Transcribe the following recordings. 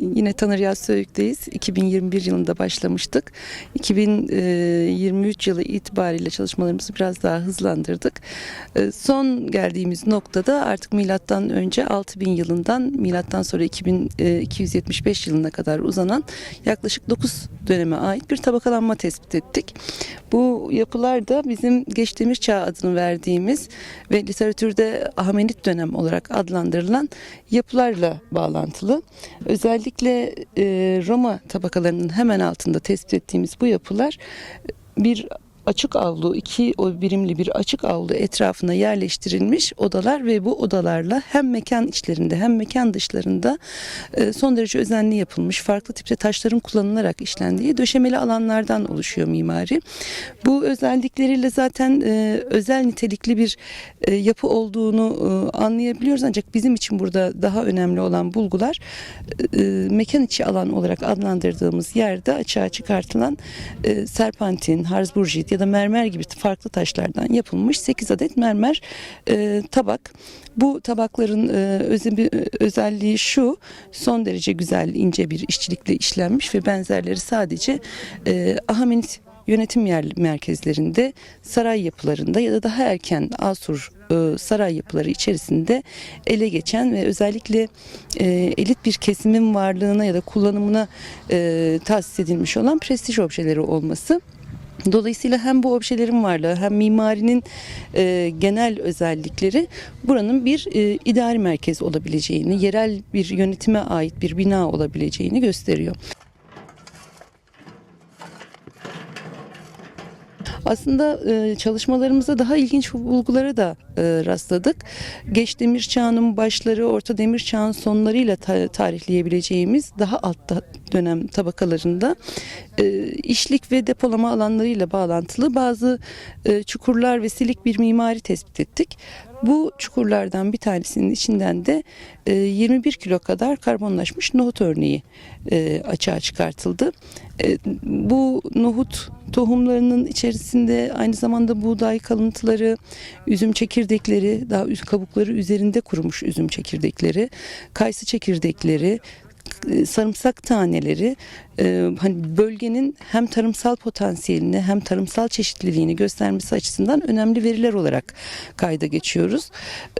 yine Tanır Yaz Söğüt'teyiz. 2021 yılında başlamıştık. 2023 yılı itibariyle çalışmalarımızı biraz daha hızlandırdık. E, son geldiğimiz noktada artık milattan önce 6000 yılından milattan sonra 2275 yılına kadar uzanan yaklaşık 9 döneme ait bir tabakalanma tespit ettik. Bu yapılar da bizim Geçdemir Çağ adını verdiğimiz ve literatürde Ahmenit dönem olarak adlandırılan yapılarla bağlantılı. Özellikle e, Roma tabakalarının hemen altında tespit ettiğimiz bu yapılar bir açık avlu, iki o birimli bir açık avlu etrafına yerleştirilmiş odalar ve bu odalarla hem mekan içlerinde hem mekan dışlarında e, son derece özenli yapılmış farklı tipte taşların kullanılarak işlendiği döşemeli alanlardan oluşuyor mimari. Bu özellikleriyle zaten e, özel nitelikli bir e, yapı olduğunu anlayabiliyoruz ancak bizim için burada daha önemli olan bulgular mekan içi alan olarak adlandırdığımız yerde açığa çıkartılan serpantin, harzburjit ya da mermer gibi farklı taşlardan yapılmış 8 adet mermer e, tabak. Bu tabakların e, öze- özelliği şu son derece güzel ince bir işçilikle işlenmiş ve benzerleri sadece e, Ahamenit yönetim yer merkezlerinde, saray yapılarında ya da daha erken Asur e, saray yapıları içerisinde ele geçen ve özellikle e, elit bir kesimin varlığına ya da kullanımına e, tahsis edilmiş olan prestij objeleri olması. Dolayısıyla hem bu objelerin varlığı hem mimarinin e, genel özellikleri buranın bir e, idari merkez olabileceğini, yerel bir yönetime ait bir bina olabileceğini gösteriyor. Aslında e, çalışmalarımızda daha ilginç bulgulara da e, rastladık. Geç demir çağının başları, orta demir çağın sonlarıyla ta- tarihleyebileceğimiz daha altta dönem tabakalarında e, işlik ve depolama alanlarıyla bağlantılı bazı e, çukurlar ve silik bir mimari tespit ettik. Bu çukurlardan bir tanesinin içinden de e, 21 kilo kadar karbonlaşmış nohut örneği e, açığa çıkartıldı. E, bu nohut tohumlarının içerisinde aynı zamanda buğday kalıntıları, üzüm çekirdekleri, daha kabukları üzerinde kurumuş üzüm çekirdekleri, kayısı çekirdekleri, e, sarımsak taneleri e, hani bölgenin hem tarımsal potansiyelini hem tarımsal çeşitliliğini göstermesi açısından önemli veriler olarak kayda geçiyoruz.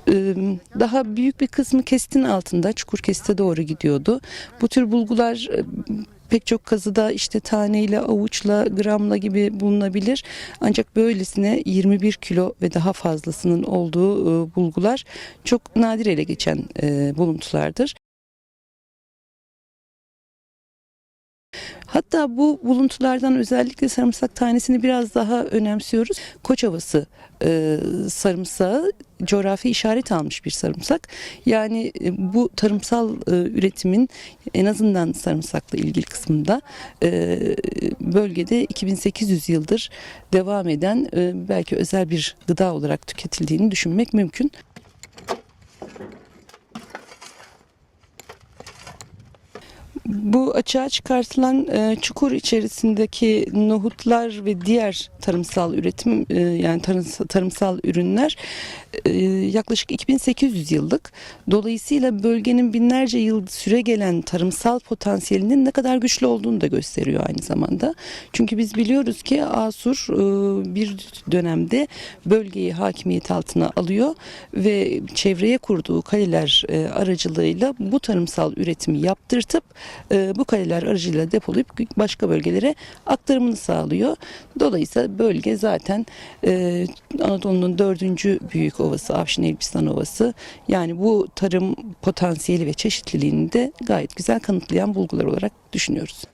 E, daha büyük bir kısmı kestin altında çukur kesite doğru gidiyordu. Bu tür bulgular e, pek çok kazıda işte taneyle, avuçla, gramla gibi bulunabilir. Ancak böylesine 21 kilo ve daha fazlasının olduğu e, bulgular çok nadir ele geçen e, buluntulardır. Hatta bu buluntulardan özellikle sarımsak tanesini biraz daha önemsiyoruz. Koç havası e, sarımsağı coğrafi işaret almış bir sarımsak. Yani e, bu tarımsal e, üretimin en azından sarımsakla ilgili kısmında e, bölgede 2800 yıldır devam eden e, belki özel bir gıda olarak tüketildiğini düşünmek mümkün. Açığa çıkartılan e, çukur içerisindeki nohutlar ve diğer tarımsal üretim e, yani tarımsal, tarımsal ürünler e, yaklaşık 2800 yıllık. Dolayısıyla bölgenin binlerce yıl süre gelen tarımsal potansiyelinin ne kadar güçlü olduğunu da gösteriyor aynı zamanda. Çünkü biz biliyoruz ki Asur e, bir dönemde bölgeyi hakimiyet altına alıyor ve çevreye kurduğu kaleler e, aracılığıyla bu tarımsal üretimi yaptırtıp e, bu kaleler aracılığıyla depolayıp başka bölgelere aktarımını sağlıyor. Dolayısıyla bölge zaten e, Anadolu'nun dördüncü büyük ovası Afşin Elbistan Ovası. Yani bu tarım potansiyeli ve çeşitliliğini de gayet güzel kanıtlayan bulgular olarak düşünüyoruz.